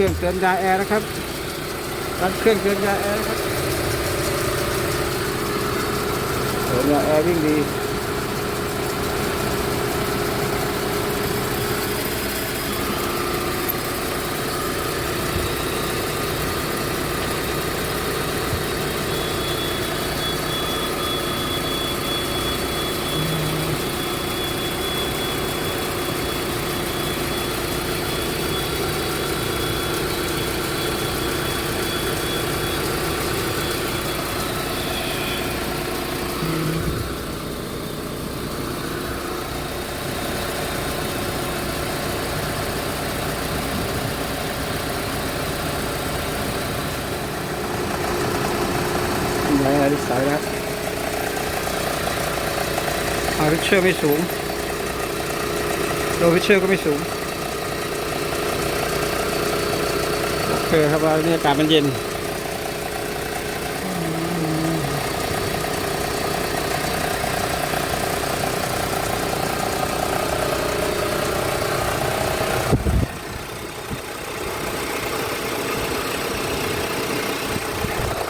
รัดเครื่องเตือนยาแอร์นะครับรัดเครื่องเตือนยาแอร์นะครับเตือนยาแอร์วิ่งดี ยาแอร์ที่สายนะครับอาริเชอร์ไม่สูงโลวิเชอร์ก็ไม่สูง โอเคครับว่านี่อากาศมันเย็น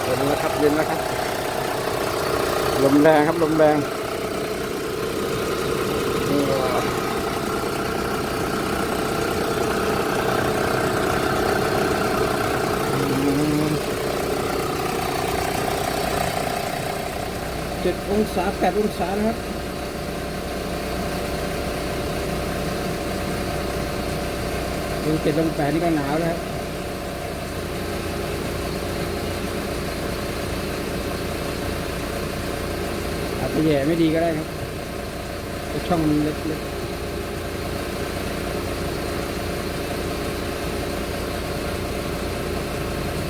เย็นแล้วครับเย็นแลมแรงครับลมแรงเจ็ดองศาแปดองศานะครับดูเจ็ดลงแปดนี่ก็หนาวแล้วครับ อาจจะแย่ไม่ดีก็ได้ครับช่องเล็กๆ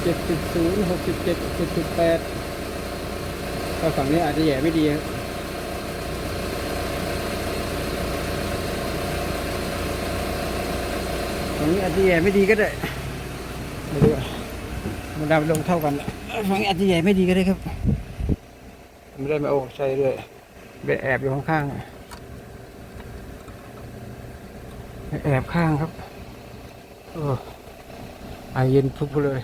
เจ็ดสิบศูนย์หกสิบเจ็ดเจ็ดสิบแปดก็ฝั่งนี้อาจจะแย่ไม่ดีครับฝั่งนี้อาจจะแย่ไม่ดีก็ได้ไม่รู้มันดาวลงเท่ากันฝั่งนี้อาจจะแย่ไม่ดีก็ได้ครับ ไม่ได้มาโอ้ใช่ด้วยไปแอบอยู่ข้างๆไปแอบข้างครับโอ้ไอเย็นพุบเลย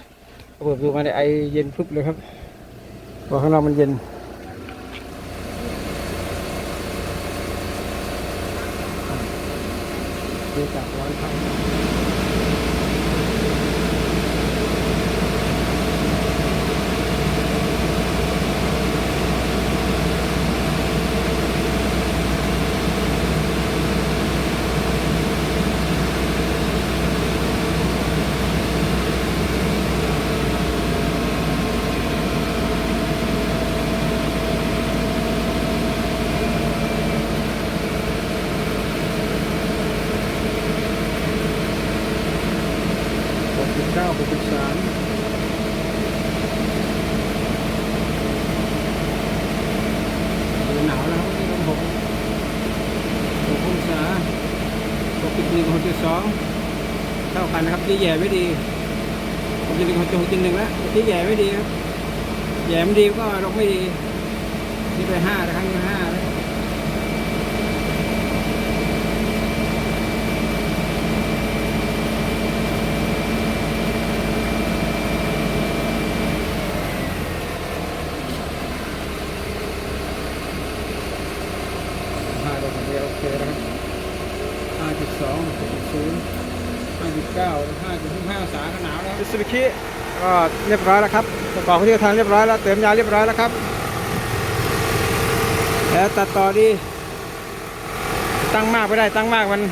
เปิดดูมาในไอเย็นพุบเลยครับเพราข้างนอกมันเย็นดูจากร้อนข้างหกสิบเก้าหกสิบสามหนาวแล้วครับนี่ลมหกหกองศา หนึ่งหกจุดสองเท่ากันนะครับที่แย่ไม่ดีหกจุดหนึ่งหกจุดหกจุดหนึ่งแล้วที่แย่ไม่ดีครับแย่ไม่ดีก็ลงไม่ดีนี่ไปห้านะครับห้า สองศูนย์ห้าสิบเก้าห้าจุดห้าสาขนาวแล้วมิสุบิชิก็เรียบร้อยแล้วครับประกอบที่ทางเรียบร้อยแล้ว เติมยาเรียบร้อยแล้วครับ แล้วตัดต่อดี ตั้งมากไม่ได้ตั้งมากมัน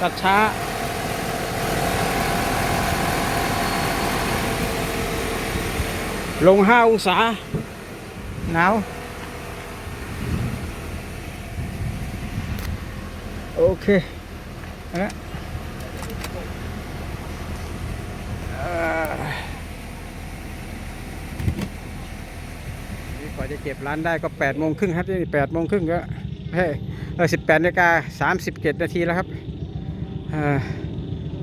ตัดช้าลงห้าองศาหนาว โอเค เอาละนี่กว่าจะเก็บร้านได้ก็แปดโมงครึ่งครับนี่แปดโมงครึ่งก็เฮ้ยเออสิบแปดนาฬิกาสามสิบเจ็ดนาทีแล้วครับ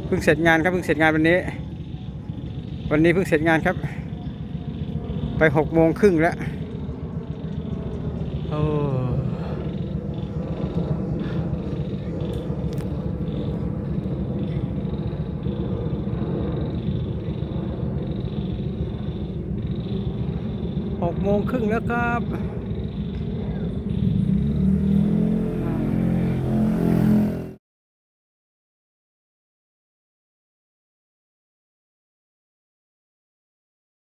เพิ่งเสร็จงานครับเพิ่งเสร็จงานวันนี้ วันนี้เพิ่งเสร็จงานครับ ไปหกโมงครึ่งแล้วโอ้ โมงครึ่งแล้วครับ